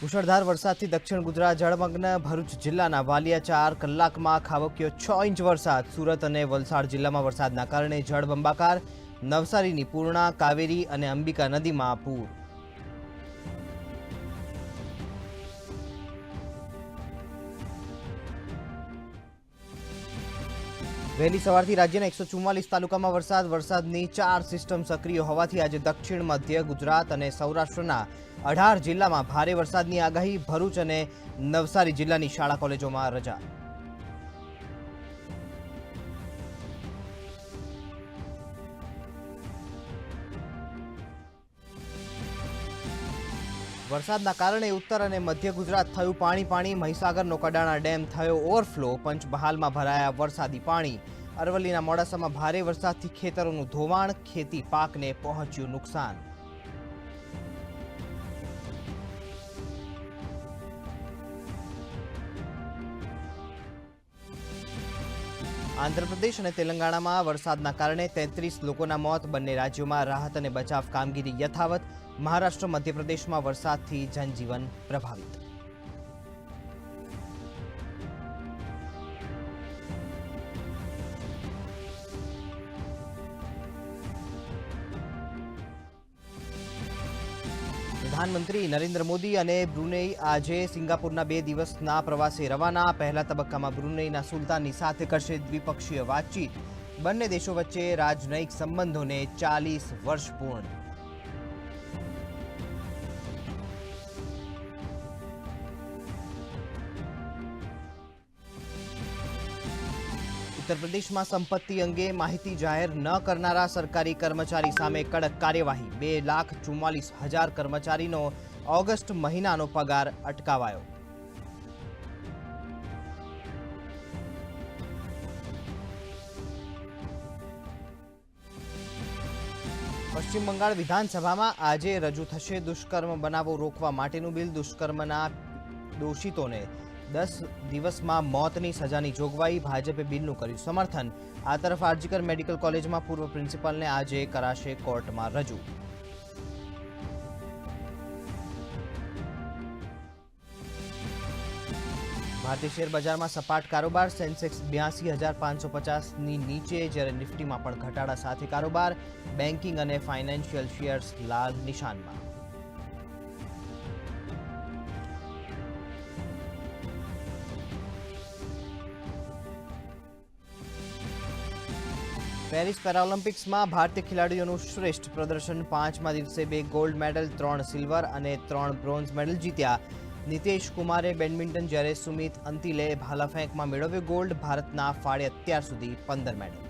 મુશળધાર વરસાદથી દક્ષિણ ગુજરાત, જળમગ્ન ભરૂચ જિલ્લાના વાલિયા ચાર કલાકમાં ખાબક્યો છ ઇંચ વરસાદ. સુરત અને વલસાડ જિલ્લામાં વરસાદના કારણે જળબંબાકાર નવસારીની પૂર્ણા, કાવેરી અને અંબિકા નદીમાં પૂર વહેલી સવારથી રાજ્યના એકસો ચુમ્માલીસ તાલુકામાં વરસાદ, વરસાદની ચાર સિસ્ટમ સક્રિય હોવાથી આજે દક્ષિણ, મધ્ય ગુજરાત અને સૌરાષ્ટ્રના અઢાર જિલ્લામાં ભારે વરસાદની આગાહી, ભરૂચ અને નવસારી જિલ્લાની શાળા કોલેજોમાં રજા. વરસાદના કારણે ઉત્તર અને મધ્ય ગુજરાત થયું પાણી પાણી. મહીસાગરનો કડાણા ડેમ થયો ઓવરફ્લો. પંચબહાલમાં ભરાયા વરસાદી પાણી. અરવલ્લીના મોડાસામાં ભારે વરસાદથી ખેતરોનું ધોવાણ, ખેતી પાકને પહોંચ્યું નુકસાન. આંધ્રપ્રદેશ અને તેલંગાણામાં વરસાદના કારણે તેત્રીસ લોકોના મોત, બંને રાજ્યોમાં રાહત અને બચાવ કામગીરી યથાવત. મહારાષ્ટ્ર, મધ્યપ્રદેશમાં વરસાદથી જનજીવન પ્રભાવિત. પ્રધાનમંત્રી નરેન્દ્ર મોદી અને બ્રુનેઈ આજે સિંગાપુરના બે દિવસના પ્રવાસે રવાના. પહેલા તબક્કામાં બ્રુનેઈના સુલતાનની સાથે કરશે દ્વિપક્ષીય વાતચીત. બંને દેશો વચ્ચે રાજનયિક સંબંધોને ચાલીસ વર્ષ પૂર્ણ ઉત્તર પ્રદેશમાં સંપત્તિ અંગે માહિતી જાહેર ન કરનારા સરકારી કર્મચારી સામે કડક કાર્યવાહી. બે લાખ ચુમ્માલીસ હજાર કર્મચારીનો ઓગસ્ટ મહિનાનો પગાર અટકાવાયો. પશ્ચિમ બંગાળ વિધાનસભામાં આજે રજૂ થશે દુષ્કર્મ બનાવો રોકવા માટેનું બિલ. દુષ્કર્મના દોષિતોને દસ દિવસમાં મોતની સજાની જોગવાઈ ભાજપે બિલનું કર્યું સમર્થન. આ તરફ આરજીકર મેડિકલ કોલેજમાં પૂર્વ પ્રિન્સિપાલને આજે કરાશે કોર્ટમાં રજૂ. ભારતીય શેર બજારમાં સપાટ કારોબાર સેન્સેક્સ બ્યાસી હજાર પાંચસો પચાસની નીચે જ્યારે નિફ્ટીમાં પણ ઘટાડા સાથે કારોબાર, બેન્કિંગ અને ફાઇનાન્શિયલ શેર્સ લાલ નિશાનમાં. પેરિસ પેરાઓલિમ્પિક્સમાં ભારતીય ખેલાડીઓનું શ્રેષ્ઠ પ્રદર્શન પાંચમા દિવસે બે ગોલ્ડ મેડલ, ત્રણ સિલ્વર અને ત્રણ બ્રોન્ઝ મેડલ જીત્યા. નિતેશ કુમારે બેડમિન્ટન જ્યારે સુમિત અંતિલે ભાલાફેંકમાં મેળવ્યો ગોલ્ડ, ભારતના ફાળે અત્યાર સુધી પંદર મેડલ.